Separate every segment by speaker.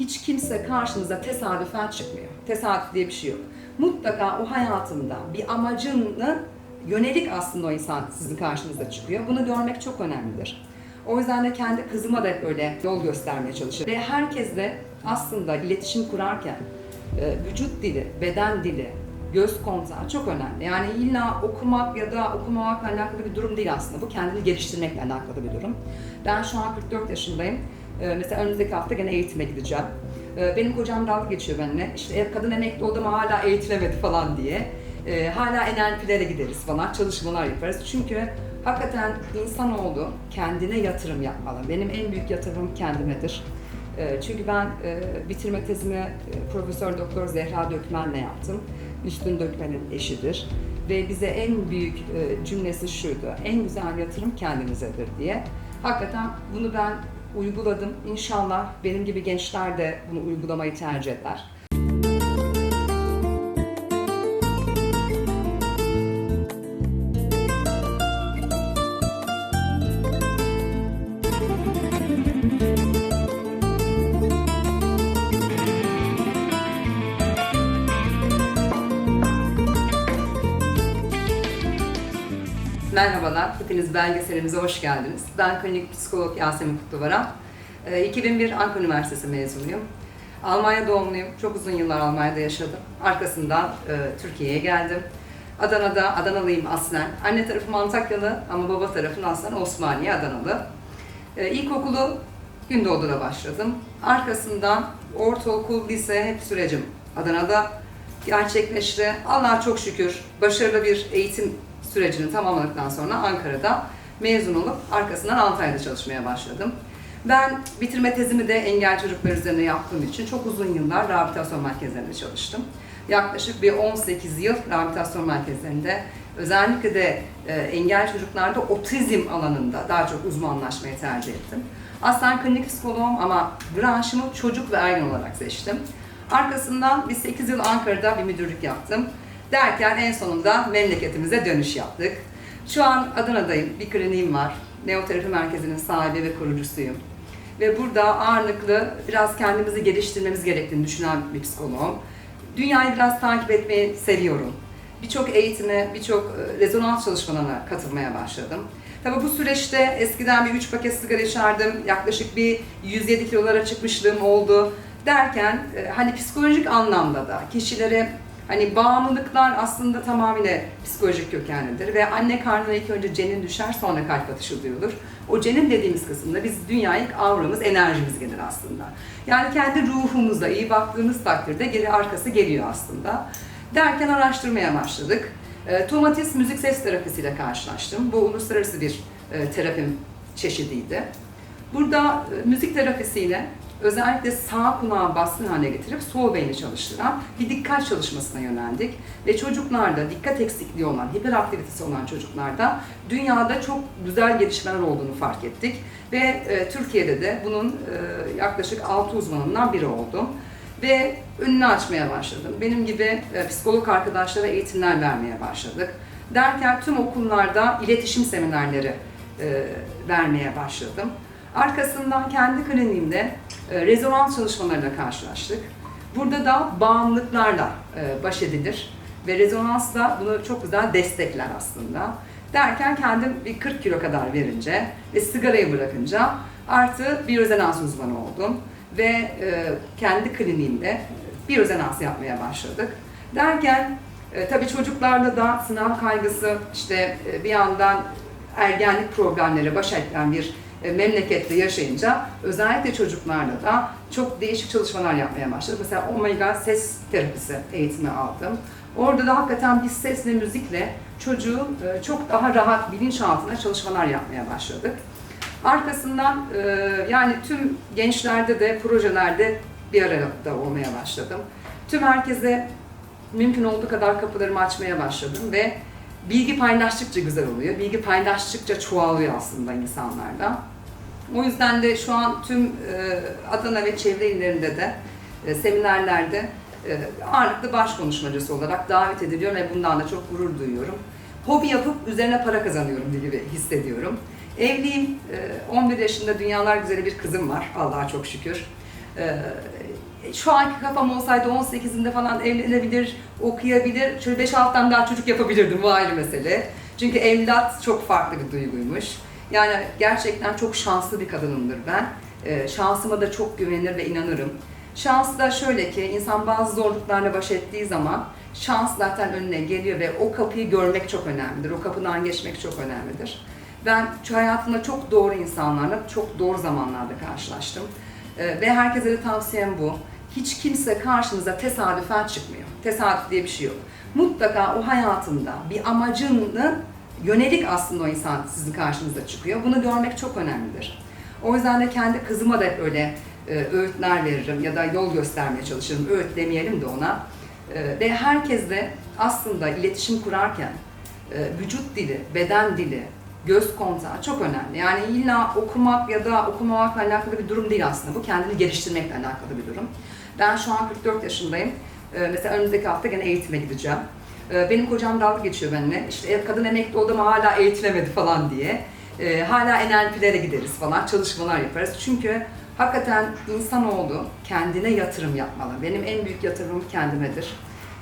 Speaker 1: hiç kimse karşınıza tesadüfen çıkmıyor. Tesadüf diye bir şey yok. Mutlaka o hayatında bir amacını yönelik aslında o insan sizin karşınıza çıkıyor. Bunu görmek çok önemlidir. O yüzden de kendi kızıma da öyle yol göstermeye çalışıyorum. Ve herkesle aslında iletişim kurarken e, vücut dili, beden dili, göz kontağı çok önemli. Yani illa okumak ya da okumamakla alakalı bir durum değil aslında. Bu kendini geliştirmekle alakalı bir durum. Ben şu an 44 yaşındayım. E, Mesela önümüzdeki hafta gene eğitime gideceğim. E, Benim kocam dalga geçiyor benimle. İşte "E, kadın emekli oldu ama hala eğitilemedi falan diye. E, Hala NLP'lere gideriz falan, çalışmalar yaparız. Çünkü hakikaten insanoğlu kendine yatırım yapmalı. Benim en büyük yatırımım kendimedir. Çünkü ben e, bitirme tezimi e, Profesör Doktor Zehra Dökmen'le yaptım. Üstün Dökmen'in eşidir. Ve bize en büyük e, cümlesi şuydu. En güzel yatırım kendinizedir diye. Hakikaten bunu ben uyguladım. İnşallah benim gibi gençler de bunu uygulamayı tercih eder. Hepiniz belgeselimize hoş geldiniz. Ben klinik psikolog Yasemin Kutluvaran. Ee, 2001 Ankara Üniversitesi mezunuyum. Almanya doğumluyum. Çok uzun yıllar Almanya'da yaşadım. Arkasından e, Türkiye'ye geldim. Adana'da, Adanalıyım aslen. Anne tarafım Antakyalı ama baba tarafım aslen Osmaniye, Adanalı. Ee, İlkokulu Gündoğdu'da başladım. Arkasından ortaokul, lise hep sürecim Adana'da gerçekleşti. Allah'a çok şükür başarılı bir eğitim sürecini tamamladıktan sonra Ankara'da mezun olup arkasından Antalya'da çalışmaya başladım. Ben bitirme tezimi de engel çocuklar üzerine yaptığım için çok uzun yıllar rehabilitasyon merkezlerinde çalıştım. Yaklaşık bir 18 yıl rehabilitasyon merkezlerinde özellikle de e, engel çocuklarda otizm alanında daha çok uzmanlaşmayı tercih ettim. Aslen klinik psikoloğum ama branşımı çocuk ve ergen olarak seçtim. Arkasından bir 8 yıl Ankara'da bir müdürlük yaptım. Derken en sonunda memleketimize dönüş yaptık. Şu an Adana'dayım, bir kliniğim var. Neoterapi Merkezi'nin sahibi ve kurucusuyum. Ve burada ağırlıklı biraz kendimizi geliştirmemiz gerektiğini düşünen bir psikoloğum. Dünyayı biraz takip etmeyi seviyorum. Birçok eğitime, birçok e, rezonans çalışmalarına katılmaya başladım. Tabii bu süreçte eskiden bir 3 paket sigara içerdim. Yaklaşık bir 107 kilolara çıkmışlığım oldu. Derken e, hani psikolojik anlamda da kişilere Hani bağımlılıklar aslında tamamıyla psikolojik kökenlidir ve anne karnına ilk önce cenin düşer sonra kalp atışı duyulur. O cenin dediğimiz kısımda biz dünyaya ilk avramız, enerjimiz gelir aslında. Yani kendi ruhumuza iyi baktığımız takdirde geri arkası geliyor aslında. Derken araştırmaya başladık. E, Tomatis müzik ses terapisiyle karşılaştım. Bu uluslararası bir e, terapi çeşidiydi. Burada e, müzik terapisiyle özellikle sağ kulağı baskın hale getirip sol beyni çalıştıran bir dikkat çalışmasına yöneldik. Ve çocuklarda dikkat eksikliği olan, hiperaktivitesi olan çocuklarda dünyada çok güzel gelişmeler olduğunu fark ettik. Ve e, Türkiye'de de bunun e, yaklaşık 6 uzmanından biri oldum. Ve önünü açmaya başladım. Benim gibi e, psikolog arkadaşlara eğitimler vermeye başladık. Derken tüm okullarda iletişim seminerleri e, vermeye başladım. Arkasından kendi kliniğimde rezonans çalışmalarıyla karşılaştık. Burada da bağımlılıklarla e, baş edilir ve rezonans da bunu çok güzel destekler aslında. Derken kendim bir 40 kilo kadar verince ve sigarayı bırakınca artı biyorezonans uzmanı oldum ve e, kendi kliniğimde biyorezonans yapmaya başladık. Derken e, tabii çocuklarda da sınav kaygısı işte bir yandan ergenlik problemleri baş eden bir memlekette yaşayınca özellikle çocuklarla da çok değişik çalışmalar yapmaya başladık. Mesela Omega ses terapisi eğitimi aldım. Orada da hakikaten biz ses ve müzikle çocuğun e, çok daha rahat bilinçaltına çalışmalar yapmaya başladık. Arkasından e, yani tüm gençlerde de projelerde bir arada olmaya başladım. Tüm herkese mümkün olduğu kadar kapılarımı açmaya başladım ve bilgi paylaştıkça güzel oluyor. Bilgi paylaştıkça çoğalıyor aslında insanlarda. O yüzden de şu an tüm e, Adana ve çevre illerinde de e, seminerlerde e, ağırlıklı baş konuşmacısı olarak davet ediliyorum ve bundan da çok gurur duyuyorum. Hobi yapıp üzerine para kazanıyorum gibi hissediyorum. Evliyim, e, 11 yaşında dünyalar güzeli bir kızım var Allah'a çok şükür. Şu anki kafam olsaydı 18'inde falan evlenebilir, okuyabilir, şöyle 5-6 tane daha çocuk yapabilirdim bu ayrı mesele. Çünkü evlat çok farklı bir duyguymuş. Yani gerçekten çok şanslı bir kadınımdır ben. Ee, şansıma da çok güvenir ve inanırım. Şans da şöyle ki insan bazı zorluklarla baş ettiği zaman şans zaten önüne geliyor ve o kapıyı görmek çok önemlidir. O kapıdan geçmek çok önemlidir. Ben şu hayatımda çok doğru insanlarla, çok doğru zamanlarda karşılaştım. Ee, ve herkese de tavsiyem bu. Hiç kimse karşınıza tesadüfen çıkmıyor. Tesadüf diye bir şey yok. Mutlaka o hayatında bir amacını yönelik aslında o insan sizin karşınıza çıkıyor. Bunu görmek çok önemlidir. O yüzden de kendi kızıma da öyle e, öğütler veririm ya da yol göstermeye çalışırım. Öğüt demeyelim de ona. E, ve herkesle aslında iletişim kurarken e, vücut dili, beden dili, göz kontağı çok önemli. Yani illa okumak ya da okumamakla alakalı bir durum değil aslında. Bu kendini geliştirmekle alakalı bir durum. Ben şu an 44 yaşındayım. Mesela önümüzdeki hafta gene eğitime gideceğim. E, benim kocam dalga geçiyor benimle. İşte "E, kadın emekli oldu ama hala eğitilemedi falan diye. E, hala NLP'lere gideriz falan, çalışmalar yaparız. Çünkü hakikaten insanoğlu kendine yatırım yapmalı. Benim en büyük yatırımım kendimedir.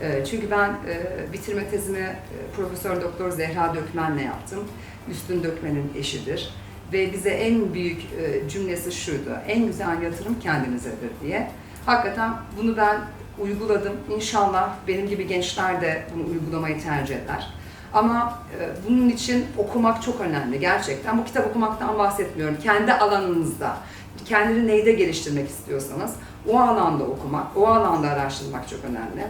Speaker 1: E, Çünkü ben e, bitirme tezimi e, Profesör Doktor Zehra Dökmen'le yaptım. Üstün Dökmen'in eşidir. Ve bize en büyük cümlesi şuydu. En güzel yatırım kendinizedir diye. Hakikaten bunu ben uyguladım. İnşallah benim gibi gençler de bunu uygulamayı tercih eder. Ama e, bunun için okumak çok önemli gerçekten. Bu kitap okumaktan bahsetmiyorum. Kendi alanınızda, kendini neyde geliştirmek istiyorsanız o alanda okumak, o alanda araştırmak çok önemli.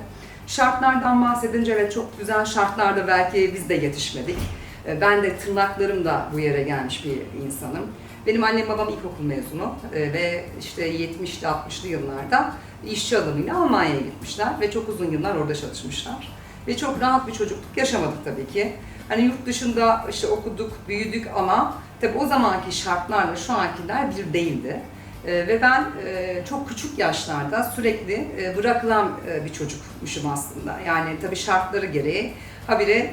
Speaker 1: Şartlardan bahsedince evet çok güzel şartlarda belki biz de yetişmedik. E, Ben de tırnaklarımla bu yere gelmiş bir insanım. Benim annem babam ilkokul mezunu e, ve işte 70'li 60'lı yıllarda işçi alımıyla Almanya'ya gitmişler ve çok uzun yıllar orada çalışmışlar. Ve çok rahat bir çocukluk yaşamadık tabii ki. Hani yurt dışında işte okuduk, büyüdük ama tabii o zamanki şartlarla şu ankiler bir değildi. E, ve ben e, çok küçük yaşlarda sürekli e, bırakılan e, bir çocukmuşum aslında. Yani tabii şartları gereği habire e,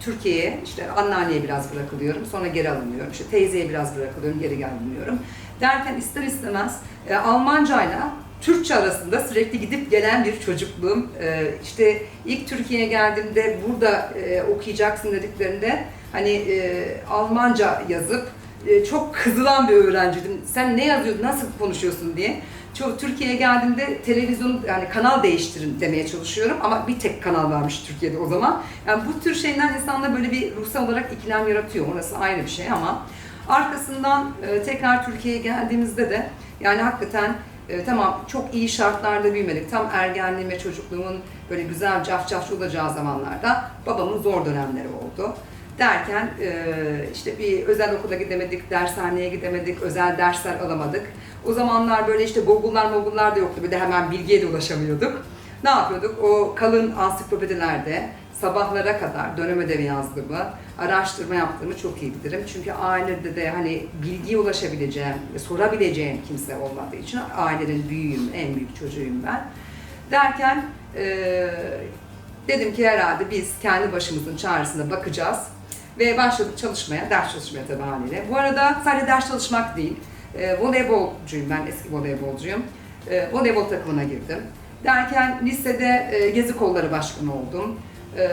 Speaker 1: Türkiye'ye işte anneanneye biraz bırakılıyorum, sonra geri alınıyorum. İşte teyzeye biraz bırakılıyorum, geri alınıyorum. Derken ister istemez e, Almancayla Türkçe arasında sürekli gidip gelen bir çocukluğum. E, işte ilk Türkiye'ye geldiğimde burada e, okuyacaksın dediklerinde hani e, Almanca yazıp e, çok kızılan bir öğrenciydim. Sen ne yazıyordun, nasıl konuşuyorsun diye. Çok Türkiye'ye geldiğimde televizyon yani kanal değiştirin demeye çalışıyorum ama bir tek kanal varmış Türkiye'de o zaman. Yani bu tür şeyler insanda böyle bir ruhsal olarak ikilem yaratıyor. Orası ayrı bir şey ama arkasından e, tekrar Türkiye'ye geldiğimizde de yani hakikaten e, tamam çok iyi şartlarda büyümedik. Tam ergenliğim ve çocukluğumun böyle güzel cafcaflı olacağı zamanlarda babamın zor dönemleri oldu. Derken e, işte bir özel okula gidemedik, dershaneye gidemedik, özel dersler alamadık. O zamanlar böyle işte Google'lar Google'lar da yoktu. Bir de hemen bilgiye de ulaşamıyorduk. Ne yapıyorduk? O kalın ansiklopedilerde sabahlara kadar dönem ödevi yazdığımı, araştırma yaptığımı çok iyi bilirim. Çünkü ailede de hani bilgiye ulaşabileceğim, sorabileceğim kimse olmadığı için ailenin büyüğüm, en büyük çocuğuyum ben. Derken eee, dedim ki herhalde biz kendi başımızın çaresine bakacağız. Ve başladık çalışmaya, ders çalışmaya tabii haliyle. Bu arada sadece ders çalışmak değil, e, voleybolcuyum ben, eski voleybolcuyum. E, voleybol takımına girdim. Derken lisede e, gezi kolları başkanı oldum. E,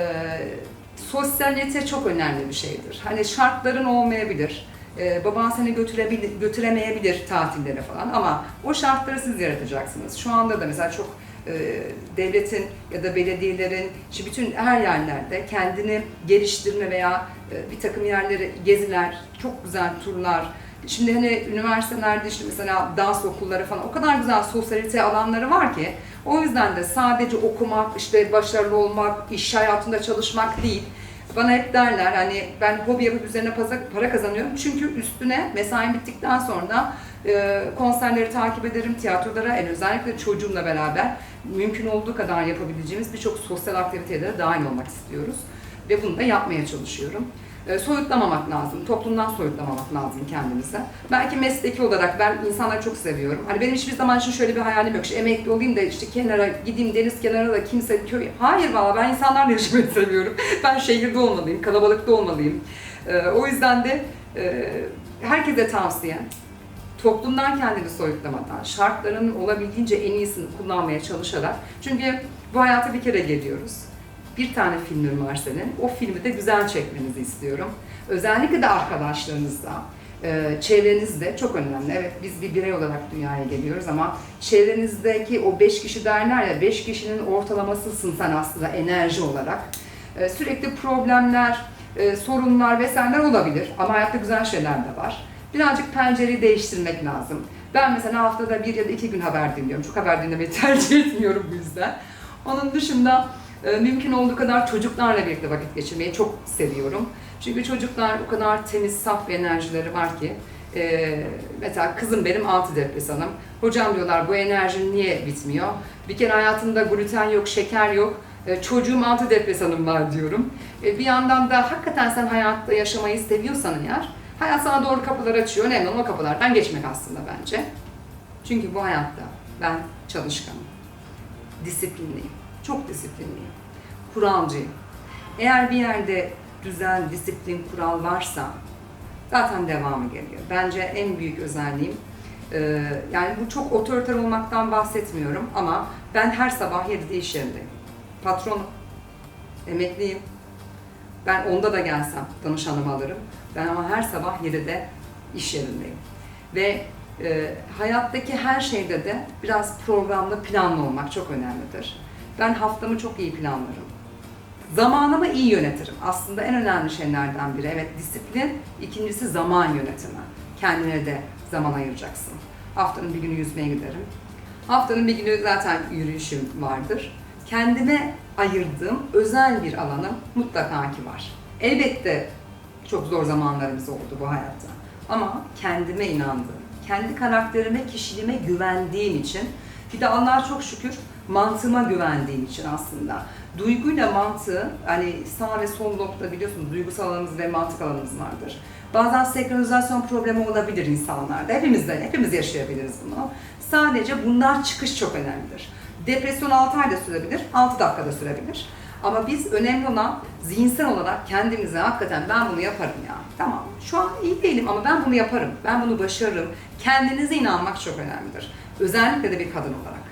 Speaker 1: sosyalite çok önemli bir şeydir. Hani şartların olmayabilir. E, baban seni götürebilir, götüremeyebilir tatillere falan ama o şartları siz yaratacaksınız. Şu anda da mesela çok devletin ya da belediyelerin, işte bütün her yerlerde kendini geliştirme veya e, bir takım yerlere geziler, çok güzel turlar. Şimdi hani üniversitelerde işte mesela dans okulları falan o kadar güzel sosyalite alanları var ki o yüzden de sadece okumak, işte başarılı olmak, iş hayatında çalışmak değil. Bana hep derler hani ben hobi yapıp üzerine para kazanıyorum çünkü üstüne mesain bittikten sonra e, konserleri takip ederim, tiyatrolara, en özellikle çocuğumla beraber mümkün olduğu kadar yapabileceğimiz birçok sosyal aktivitelere dahil olmak istiyoruz. Ve bunu da yapmaya çalışıyorum. E, soyutlamamak lazım, toplumdan soyutlamamak lazım kendimize. Belki mesleki olarak ben insanları çok seviyorum. Hani benim hiçbir zaman için şöyle bir hayalim yok. İşte emekli olayım da işte kenara gideyim deniz kenarına da kimse köy. Hayır valla ben insanlarla yaşamayı seviyorum. Ben şehirde olmalıyım, kalabalıkta olmalıyım. E, o yüzden de e, herkese tavsiye toplumdan kendini soyutlamadan, şartların olabildiğince en iyisini kullanmaya çalışarak, çünkü bu hayata bir kere geliyoruz. Bir tane filmin var senin, o filmi de güzel çekmenizi istiyorum. Özellikle de arkadaşlarınızla, e, çevrenizde çok önemli. Evet biz bir birey olarak dünyaya geliyoruz ama çevrenizdeki o beş kişi derler ya, beş kişinin ortalamasısın sen aslında enerji olarak. E, Sürekli problemler, e, sorunlar vesaireler olabilir ama hayatta güzel şeyler de var. Birazcık pencereyi değiştirmek lazım. Ben mesela haftada bir ya da iki gün haber dinliyorum. Çok haber dinlemeyi tercih etmiyorum bu yüzden. Onun dışında e, mümkün olduğu kadar çocuklarla birlikte vakit geçirmeyi çok seviyorum. Çünkü çocuklar o kadar temiz, saf bir enerjileri var ki. e, mesela kızım benim antidepresanım. Hocam diyorlar bu enerjin niye bitmiyor? Bir kere hayatımda gluten yok, şeker yok. E, çocuğum antidepresanım var diyorum. E, bir yandan da hakikaten sen hayatta yaşamayı seviyorsan eğer, hayat sana doğru kapılar açıyor. Önemli olan o kapılardan geçmek aslında bence. Çünkü bu hayatta ben çalışkanım, disiplinliyim, çok disiplinliyim, kuralcıyım. Eğer bir yerde düzen, disiplin, kural varsa zaten devamı geliyor. Bence en büyük özelliğim e, yani bu çok otoriter olmaktan bahsetmiyorum ama ben her sabah 7'de iş yerindeyim. Patronum, emekliyim. Ben onda da gelsem danışanımı alırım. Ben ama her sabah 7'de iş yerindeyim. Ve e, hayattaki her şeyde de biraz programlı, planlı olmak çok önemlidir. Ben haftamı çok iyi planlarım. Zamanımı iyi yönetirim. Aslında en önemli şeylerden biri. Evet disiplin, ikincisi zaman yönetimi. Kendine de zaman ayıracaksın. Haftanın bir günü yüzmeye giderim. Haftanın bir günü zaten yürüyüşüm vardır. Kendime ayırdığım özel bir alanım mutlaka ki var. Elbette çok zor zamanlarımız oldu bu hayatta. Ama kendime inandığım, kendi karakterime, kişiliğime güvendiğim için bir de Allah'a çok şükür mantığıma güvendiğim için aslında. Duyguyla mantığı, hani sağ ve sol lobda biliyorsunuz duygusal alanımız ve mantık alanımız vardır. Bazen senkronizasyon problemi olabilir insanlarda. Hepimizde, hepimiz yaşayabiliriz bunu. Sadece bunlar çıkış çok önemlidir. Depresyon 6 ayda sürebilir, 6 dakikada sürebilir. Ama biz önemli olan zihinsel olarak kendimize hakikaten ben bunu yaparım ya. Tamam şu an iyi değilim ama ben bunu yaparım. Ben bunu başarırım. Kendinize inanmak çok önemlidir. Özellikle de bir kadın olarak.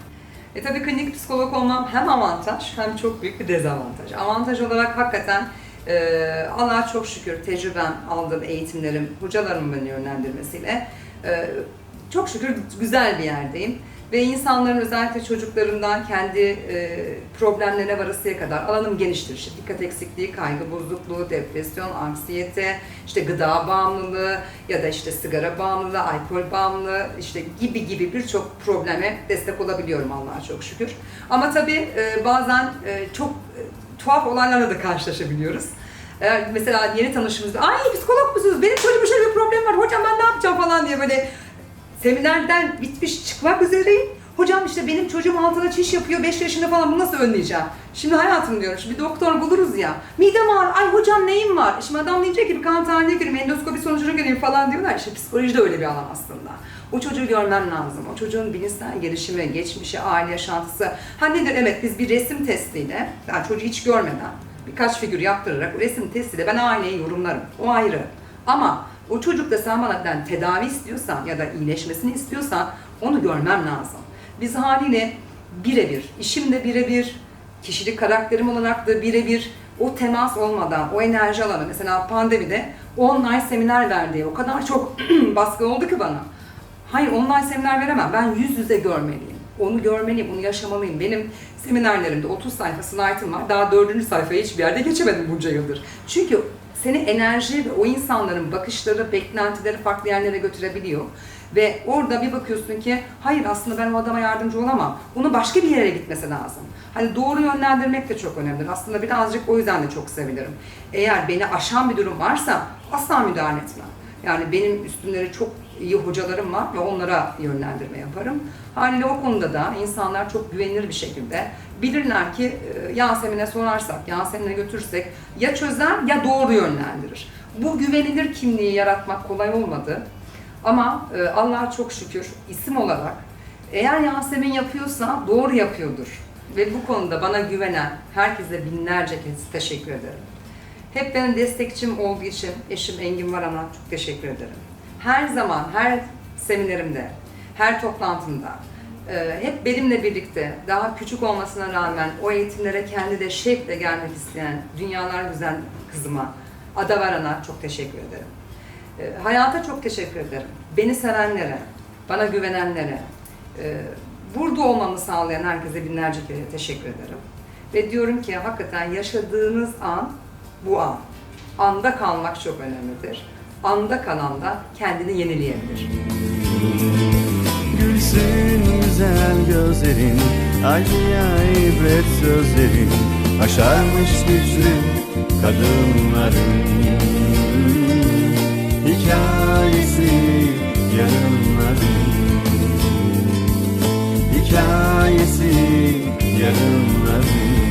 Speaker 1: E tabii klinik psikolog olmam hem avantaj hem çok büyük bir dezavantaj. Avantaj olarak hakikaten e, Allah'a çok şükür tecrübem, aldığım eğitimlerim, hocalarımın beni yönlendirmesiyle e, çok şükür güzel bir yerdeyim. Ve insanların özellikle çocuklarından kendi e, problemlerine varasıya kadar alanım geniştir. İşte dikkat eksikliği, kaygı bozukluğu, depresyon, anksiyete, işte gıda bağımlılığı ya da işte sigara bağımlılığı, alkol bağımlılığı işte gibi gibi birçok probleme destek olabiliyorum Allah'a çok şükür. Ama tabii e, bazen e, çok e, tuhaf olaylarla da karşılaşabiliyoruz. Eğer mesela yeni tanıştığımızda, ay psikolog musunuz? Benim çocuğum şöyle bir problem var, hocam ben ne yapacağım falan diye böyle seminerden bitmiş çıkmak üzereyim. Hocam işte benim çocuğum altına çiş yapıyor 5 yaşında falan bunu nasıl önleyeceğim? Şimdi hayatım diyorum şimdi bir doktor buluruz ya. Midem ağrı ay hocam neyim var? Şimdi adam diyecek ki bir kan tahlili gireyim endoskopi sonucuna gireyim falan diyorlar. İşte psikoloji de öyle bir alan aslında. O çocuğu görmem lazım. O çocuğun bilinçsel gelişimi, geçmişi, aile yaşantısı. Ha nedir? Evet biz bir resim testiyle, yani çocuğu hiç görmeden birkaç figür yaptırarak resim testiyle ben aileyi yorumlarım. O ayrı. Ama o çocukta sen bana ben tedavi istiyorsan ya da iyileşmesini istiyorsan onu görmem lazım. Biz haliyle birebir, işimde birebir, kişilik karakterim olarak da birebir o temas olmadan, o enerji alanı mesela pandemide online seminer verdiği o kadar çok baskı oldu ki bana. Hayır online seminer veremem. Ben yüz yüze görmeliyim. Onu görmeliyim, onu yaşamalıyım. Benim seminerlerimde 30 sayfa slaytım var. Daha dördüncü sayfayı hiçbir yerde geçemedim bunca yıldır. Çünkü seni enerji ve o insanların bakışları, beklentileri farklı yerlere götürebiliyor. Ve orada bir bakıyorsun ki hayır aslında ben o adama yardımcı olamam. Onun başka bir yere gitmesi lazım. Hani doğru yönlendirmek de çok önemlidir. Aslında birazcık o yüzden de çok sevinirim. Eğer beni aşan bir durum varsa asla müdahale etmem. Yani benim üstümleri çok iyi hocalarım var ve onlara yönlendirme yaparım. Haliyle o konuda da insanlar çok güvenilir bir şekilde bilirler ki e, Yasemin'e sorarsak, Yasemin'e götürsek ya çözer ya doğru yönlendirir. Bu güvenilir kimliği yaratmak kolay olmadı. Ama e, Allah'a çok şükür isim olarak eğer Yasemin yapıyorsa doğru yapıyordur. Ve bu konuda bana güvenen herkese binlerce kez teşekkür ederim. Hep benim destekçim olduğu için eşim Engin Varan'a çok teşekkür ederim. Her zaman, her seminerimde, her toplantımda e, hep benimle birlikte daha küçük olmasına rağmen o eğitimlere kendi de şevkle gelmek isteyen dünyalar güzel kızıma, Ada Varan'a çok teşekkür ederim. E, hayata çok teşekkür ederim. Beni sevenlere, bana güvenenlere, e, burada olmamı sağlayan herkese binlerce kere teşekkür ederim. Ve diyorum ki hakikaten yaşadığınız an bu an. Anda kalmak çok önemlidir. Anda kalan da kendini yenileyebilir.
Speaker 2: Gülsün güzel gözlerin Acıya ibret sözlerin Aşarmış güçlü kadınların. Hikayesi yarınların. Hikayesi yarınların